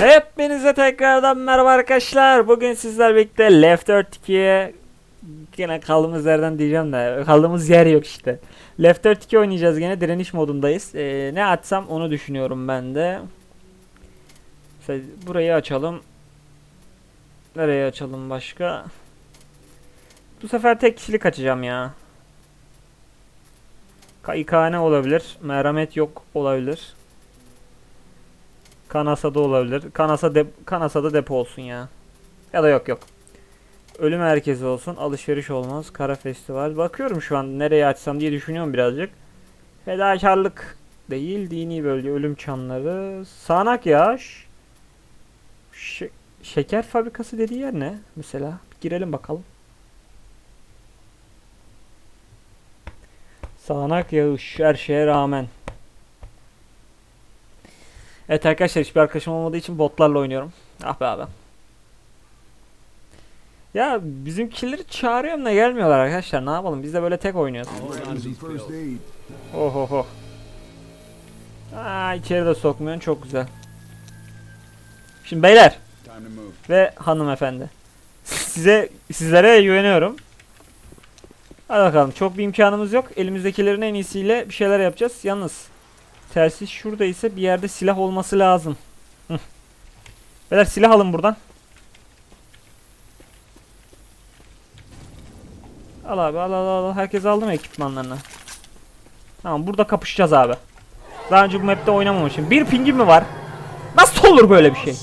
Hepinize tekrardan merhaba arkadaşlar. Bugün sizler birlikte Left 4 2'ye gene kaldığımız yerden diyeceğim de kaldığımız yer yok işte. Left 4 2 oynayacağız gene direniş modundayız. Ee, ne açsam onu düşünüyorum ben de. Mesela burayı açalım. Nereye açalım başka? Bu sefer tek kişilik açacağım ya. Kayıkhane olabilir. Merhamet yok olabilir. Kanasa'da olabilir. Kanasa de Kanasa'da depo olsun ya. Ya da yok yok. Ölüm merkezi olsun. Alışveriş olmaz. Kara festival. Bakıyorum şu an nereye açsam diye düşünüyorum birazcık. Fedakarlık değil. Dini bölge. Ölüm çanları. Sağanak yağış. Şe- şeker fabrikası dediği yer ne? Mesela. Girelim bakalım. Sağanak yağış. Her şeye rağmen. Evet arkadaşlar hiçbir arkadaşım olmadığı için botlarla oynuyorum. Ah be abi. Ya bizimkileri çağırıyorum da gelmiyorlar arkadaşlar. Ne yapalım? Biz de böyle tek oynuyoruz. Aid. Oh oh oh. Aa içeri de sokmuyorsun. Çok güzel. Şimdi beyler ve hanımefendi. Size sizlere güveniyorum. Hadi bakalım. Çok bir imkanımız yok. Elimizdekilerin en iyisiyle bir şeyler yapacağız. Yalnız telsiz şurada ise bir yerde silah olması lazım. Hı. Beyler silah alın buradan. Al abi al al al. Herkes aldı mı ekipmanlarını? Tamam burada kapışacağız abi. Daha önce bu map'te oynamamışım. Bir pingim mi var? Nasıl olur böyle bir şey?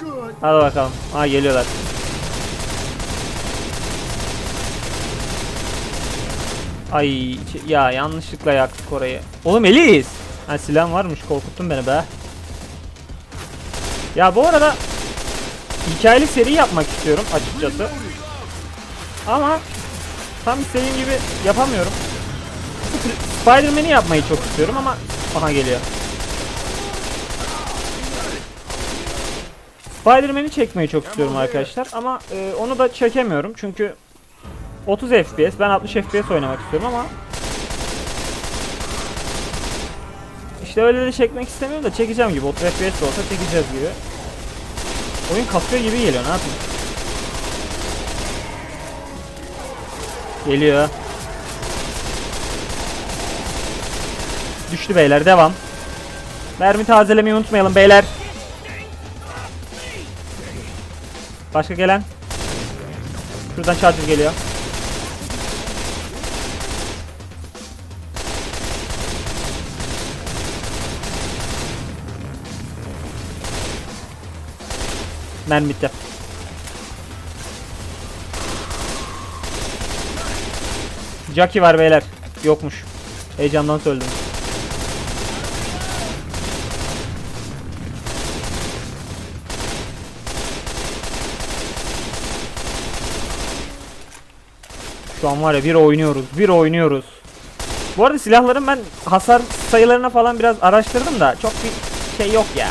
Good. Hadi bakalım. Ha geliyorlar. Ay ç- ya yanlışlıkla yaktık orayı. Oğlum Elis. Ha silahım varmış korkuttun beni be. Ya bu arada hikayeli seri yapmak istiyorum açıkçası. Ama tam istediğim gibi yapamıyorum. Spider-Man'i yapmayı çok istiyorum ama aha geliyor. Spider-Man'i çekmeyi çok istiyorum arkadaşlar ama e, onu da çekemiyorum çünkü 30 FPS ben 60 FPS oynamak istiyorum ama işte öyle de çekmek istemiyorum da çekeceğim gibi 30 FPS de olsa çekeceğiz gibi. Oyun kasıyor gibi geliyor ne yapayım? Geliyor. Düştü beyler devam. Mermi tazelemeyi unutmayalım beyler. Başka gelen? Şuradan charger geliyor. Mermi bitti. Jackie var beyler. Yokmuş. Heyecandan söyledim. Şu an var ya bir oynuyoruz, bir oynuyoruz. Bu arada silahların ben hasar sayılarına falan biraz araştırdım da çok bir şey yok ya.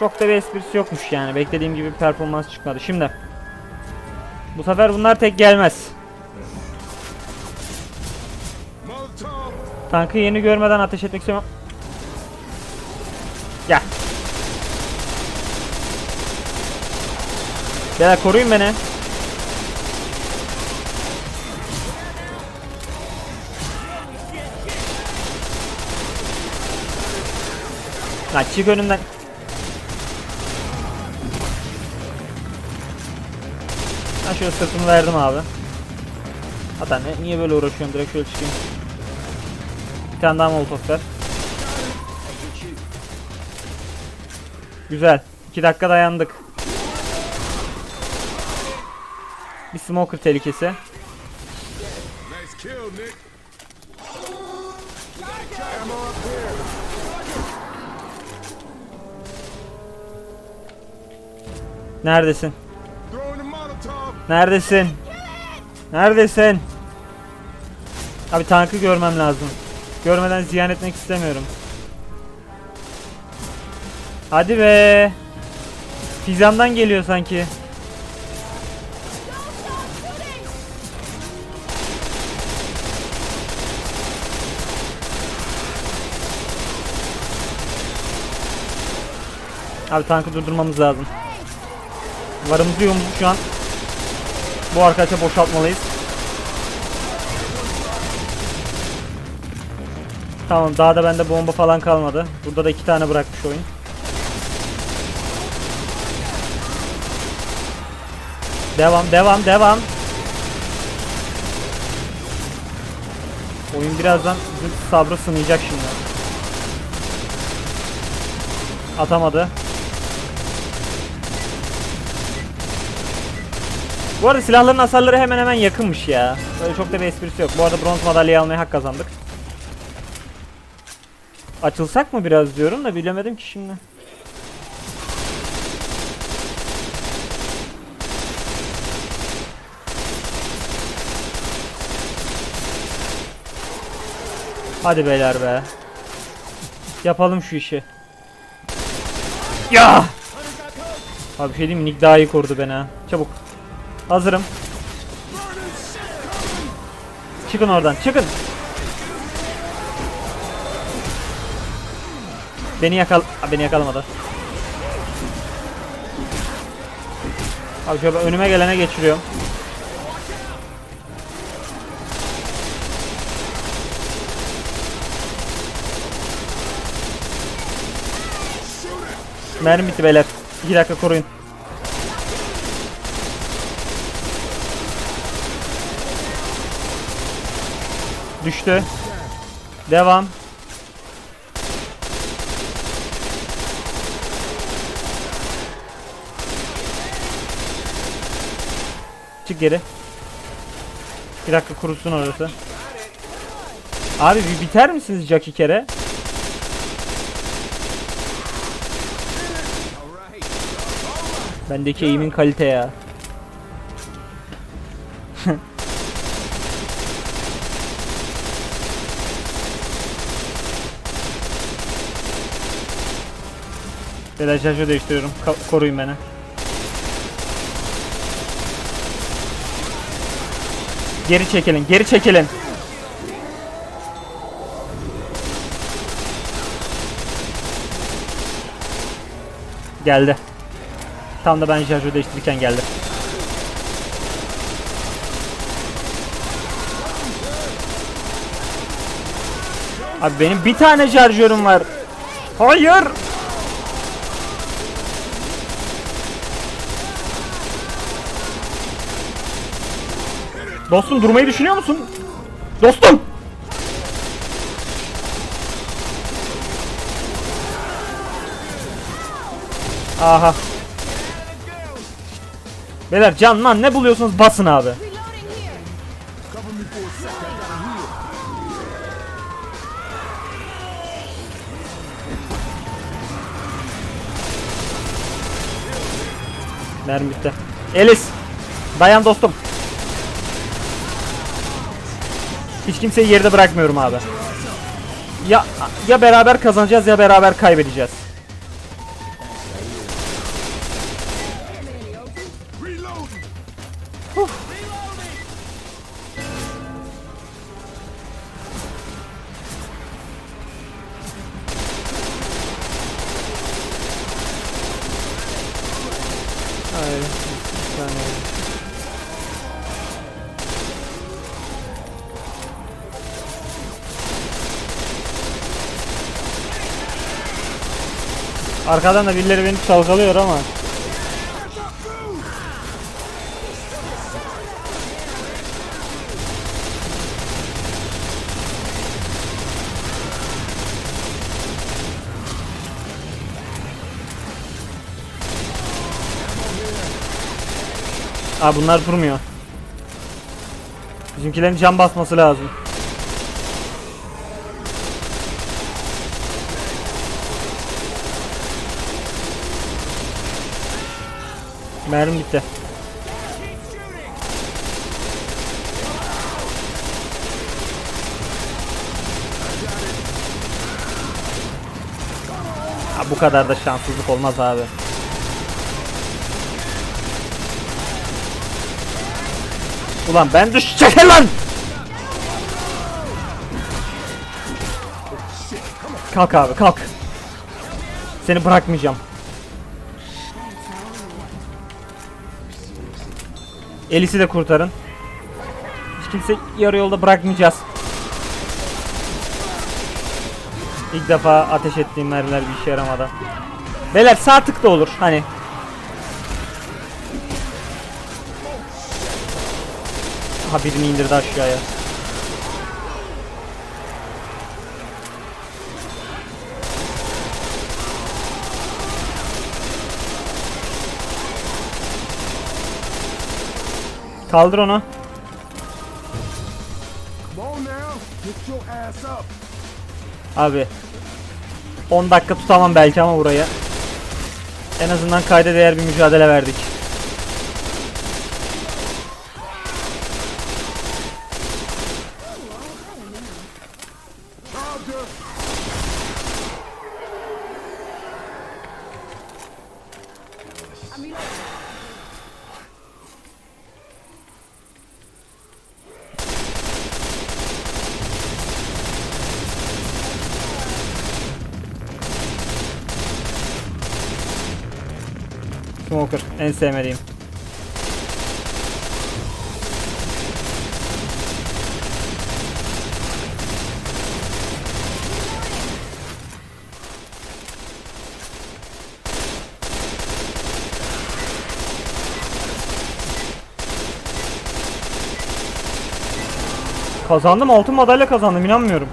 Çok da bir esprisi yokmuş yani. Beklediğim gibi bir performans çıkmadı. Şimdi bu sefer bunlar tek gelmez. Tankı yeni görmeden ateş etmek istemem. Gel. Beyler koruyun beni. Lan çık önümden. Şöyle sırtımı verdim abi. Hatta ne, niye böyle uğraşıyorum direkt şöyle çıkayım. Bir tane daha molotof ver. Güzel. 2 dakika dayandık. Bir smoker tehlikesi. Neredesin? Neredesin? Neredesin? Abi tankı görmem lazım. Görmeden ziyan etmek istemiyorum. Hadi be. Fizandan geliyor sanki. Abi tankı durdurmamız lazım. Varımızı yumuz şu an. Bu arkadaşa boşaltmalıyız. Tamam daha da bende bomba falan kalmadı. Burada da iki tane bırakmış oyun. Devam devam devam. Oyun birazdan sabrı sınayacak şimdi. Atamadı. Bu arada silahların hasarları hemen hemen yakınmış ya. Böyle çok da bir esprisi yok. Bu arada bronz madalyayı almaya hak kazandık. Açılsak mı biraz diyorum da bilemedim ki şimdi. Hadi beyler be. Yapalım şu işi. Ya! Abi bir şey diyeyim? Nick daha iyi korudu beni ha. Çabuk. Hazırım. Çıkın oradan. Çıkın. Beni yakal... Beni yakalamadı. Abi şöyle önüme gelene geçiriyorum. Mermi bitti beyler. 2 dakika koruyun. Düştü. Devam. Çık geri. Bir dakika kurusun orası. Abi bir biter misiniz Jackie kere? Bendeki eğimin kalite ya. Beyler şarjı değiştiriyorum. Ka- koruyun beni. Geri çekilin, geri çekilin. Geldi. Tam da ben şarjı değiştirirken geldi. Abi benim bir tane şarjörüm var. Hayır. Dostum durmayı düşünüyor musun? Dostum. Aha. Beyler can lan ne buluyorsunuz basın abi. Mermi bitti. Elis. Dayan dostum. Hiç kimseyi geride bırakmıyorum abi. Ya ya beraber kazanacağız ya beraber kaybedeceğiz. Arkadan da birileri beni çalkalıyor ama. Aa bunlar durmuyor. Bizimkilerin can basması lazım. Mermi bitti. Ha, bu kadar da şanssızlık olmaz abi. Ulan ben düş çekil lan! Kalk abi kalk. Seni bırakmayacağım. Elis'i de kurtarın. Hiç kimse yarı yolda bırakmayacağız. İlk defa ateş ettiğim mermiler bir işe yaramadı. Beyler sağ tık da olur hani. Aha birini indirdi aşağıya. Kaldır onu. Abi 10 dakika tutamam belki ama burayı. En azından kayda değer bir mücadele verdik. Charger. Smoker en sevmediğim. Kazandım altın madalya kazandım inanmıyorum.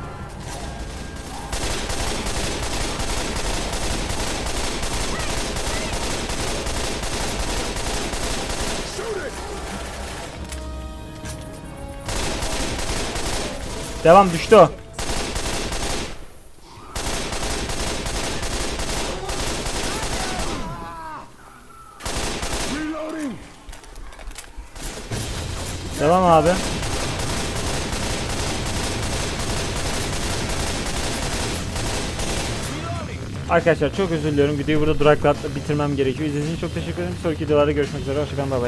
Devam düştü o. Devam abi. Arkadaşlar çok özür diliyorum. Videoyu burada duraklat bitirmem gerekiyor. İzlediğiniz için çok teşekkür ederim. Sonraki videolarda görüşmek üzere. Hoşçakalın. Bay bay.